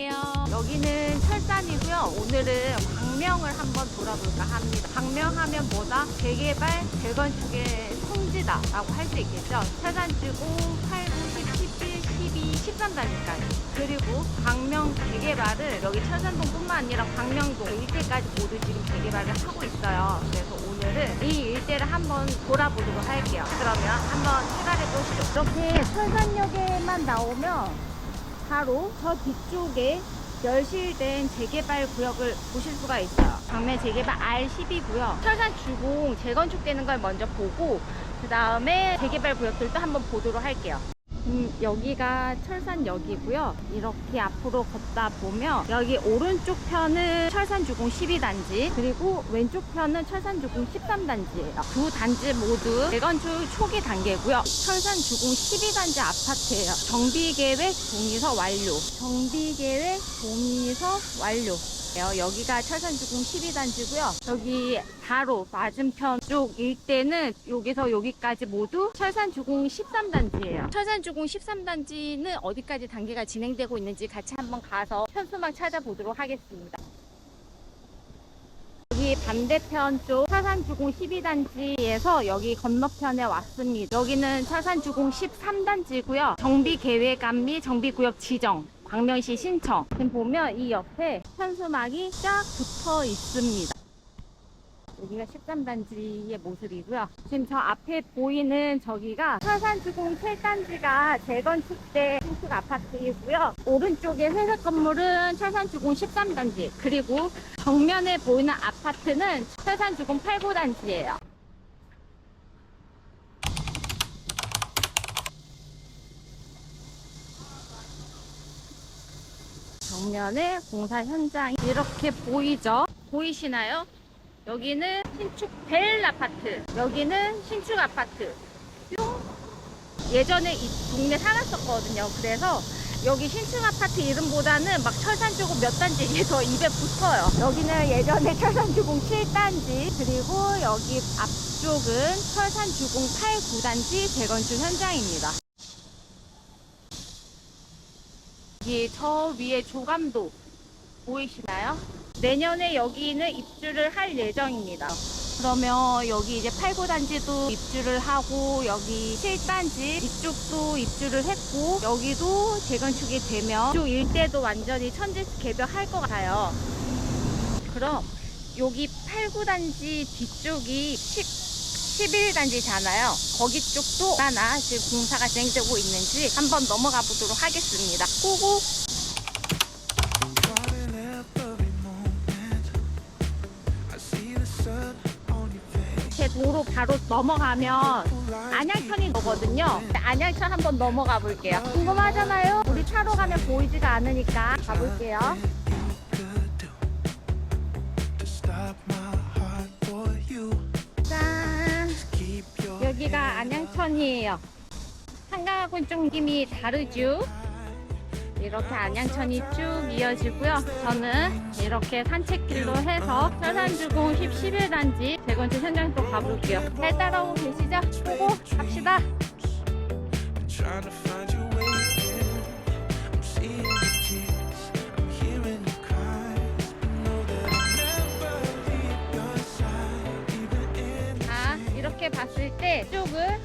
안녕하세요. 여기는 철산이고요. 오늘은 광명을 한번 돌아볼까 합니다. 광명하면 뭐다? 재개발, 재건축의 성지다라고 할 수 있겠죠. 철산주공 8, 9, 10, 11, 12, 13단지까지. 그리고 광명 재개발을 여기 철산동뿐만 아니라 광명동 일대까지 모두 지금 재개발을 하고 있어요. 그래서 오늘은 이 일대를 한번 돌아보도록 할게요. 그러면 한번 출발해 보시죠. 이렇게 철산역에만 나오면 바로 저 뒤쪽에 멸실된 재개발 구역을 보실 수가 있어요. 광명 재개발 R12고요. 철산 주공 재건축되는 걸 먼저 보고 그 다음에 재개발 구역들도 한번 보도록 할게요. 음, 여기가 철산역이고요. 이렇게 앞으로 걷다 보면 여기 오른쪽 편은 철산주공 12단지 그리고 왼쪽 편은 철산주공 13단지예요. 두 단지 모두 재건축 초기 단계고요. 철산주공 12단지 아파트예요. 정비계획 동의서 완료. 정비계획 동의서 완료. 여기가 철산주공 12단지고요. 여기 바로 맞은편 쪽 일대는 여기서 여기까지 모두 철산주공 13단지예요. 철산주공 13단지는 어디까지 단계가 진행되고 있는지 같이 한번 가서 현수막 찾아보도록 하겠습니다. 여기 반대편 쪽 철산주공 12단지에서 여기 건너편에 왔습니다. 여기는 철산주공 13단지고요. 정비계획안 및 정비구역 지정 광명시 신청. 지금 보면 이 옆에 현수막이 쫙 붙어 있습니다. 여기가 13단지의 모습이고요. 지금 저 앞에 보이는 저기가 철산주공 7단지가 재건축 때 신축 아파트이고요. 오른쪽에 회색 건물은 철산주공 13단지 그리고 정면에 보이는 아파트는 철산주공 8, 9단지예요. 정면에 공사 현장이 이렇게 보이죠? 보이시나요? 여기는 신축 벨 아파트, 여기는 신축 아파트. 뿅! 예전에 이 동네 살았었거든요. 그래서 여기 신축 아파트 이름보다는 막 철산주공 몇 단지 이게 더 입에 붙어요. 여기는 예전에 철산주공 7단지, 그리고 여기 앞쪽은 철산주공 8, 9단지 재건축 현장입니다. 여기 저 위에 조감도 보이시나요? 내년에 여기는 입주를 할 예정입니다. 그러면 여기 이제 8, 9단지도 입주를 하고 여기 7단지 이쪽도 입주를 했고 여기도 재건축이 되면 이쪽 일대도 완전히 천지 개벽할 것 같아요. 그럼 여기 8, 9단지 뒤쪽이 10, 11단지잖아요. 거기 쪽도 얼마나 지금 공사가 진행되고 있는지 한번 넘어가 보도록 하겠습니다. 고고! 제 도로 바로 넘어가면 안양천이 오거든요. 안양천 한번 넘어가 볼게요. 궁금하잖아요? 우리 차로 가면 보이지가 않으니까 가볼게요. 여기가 안양천이에요. 한강하고는 좀 느낌이 다르죠? 이렇게 안양천이 쭉 이어지고요. 저는 이렇게 산책길로 해서 철산주공 10, 11단지 재건축 현장 또 가볼게요. 잘 따라오고 계시죠? 보고 갑시다. 봤을 때 이쪽은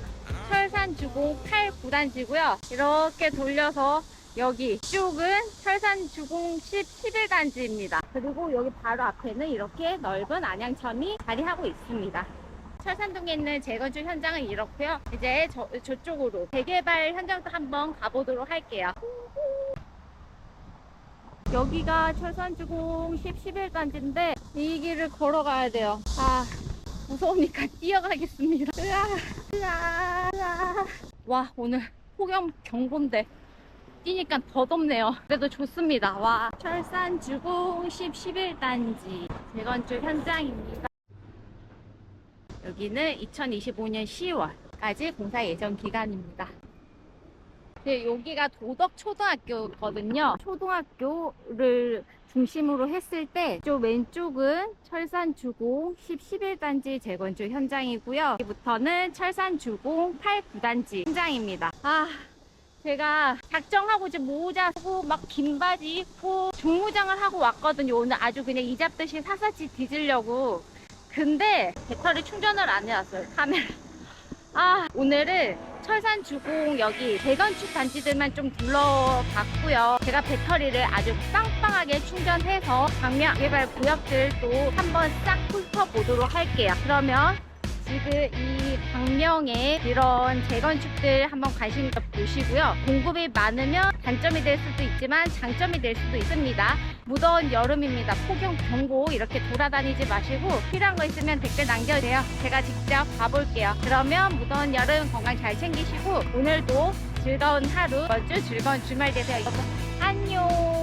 철산 주공 8, 9단지고요. 이렇게 돌려서 여기 이쪽은 철산 주공 10, 11단지입니다. 그리고 여기 바로 앞에는 이렇게 넓은 안양천이 자리하고 있습니다. 철산동에 있는 재건축 현장은 이렇고요. 이제 저, 저쪽으로 재개발 현장도 한번 가보도록 할게요. 여기가 철산주공 10, 11단지인데 이 길을 걸어가야 돼요. 아, 무서우니까 뛰어가겠습니다. 으아, 으아, 으아. 와, 오늘 폭염 경보인데 뛰니까 더 덥네요. 그래도 좋습니다. 와, 철산 주공 10, 11단지 재건축 현장입니다. 여기는 2025년 10월까지 공사 예정 기간입니다. 네, 여기가 도덕 초등학교거든요. 초등학교를 중심으로 했을 때, 저 왼쪽은 철산 주공 10, 11단지 재건축 현장이고요. 여기부터는 철산 주공 8, 9단지 현장입니다. 아, 제가 작정하고 이제 모자 쓰고 막 긴 바지 입고 중무장을 하고 왔거든요. 오늘 아주 그냥 이 잡듯이 사사치 뒤지려고. 근데 배터리 충전을 안 해왔어요. 카메라. 아, 오늘은 철산 주공 여기 재건축 단지들만 좀 둘러봤고요. 제가 배터리를 아주 빵빵하게 충전해서 방면 개발 구역들도 한번 싹 훑어보도록 할게요. 그러면 지금 이 방명의 이런 재건축들 한번 관심 보시고요. 공급이 많으면 단점이 될 수도 있지만 장점이 될 수도 있습니다. 무더운 여름입니다. 폭염 경고 이렇게 돌아다니지 마시고 필요한 거 있으면 댓글 남겨주세요. 제가 직접 가볼게요. 그러면 무더운 여름 건강 잘 챙기시고 오늘도 즐거운 하루, 이번 주 즐거운 주말 되세요. 여러분 안녕.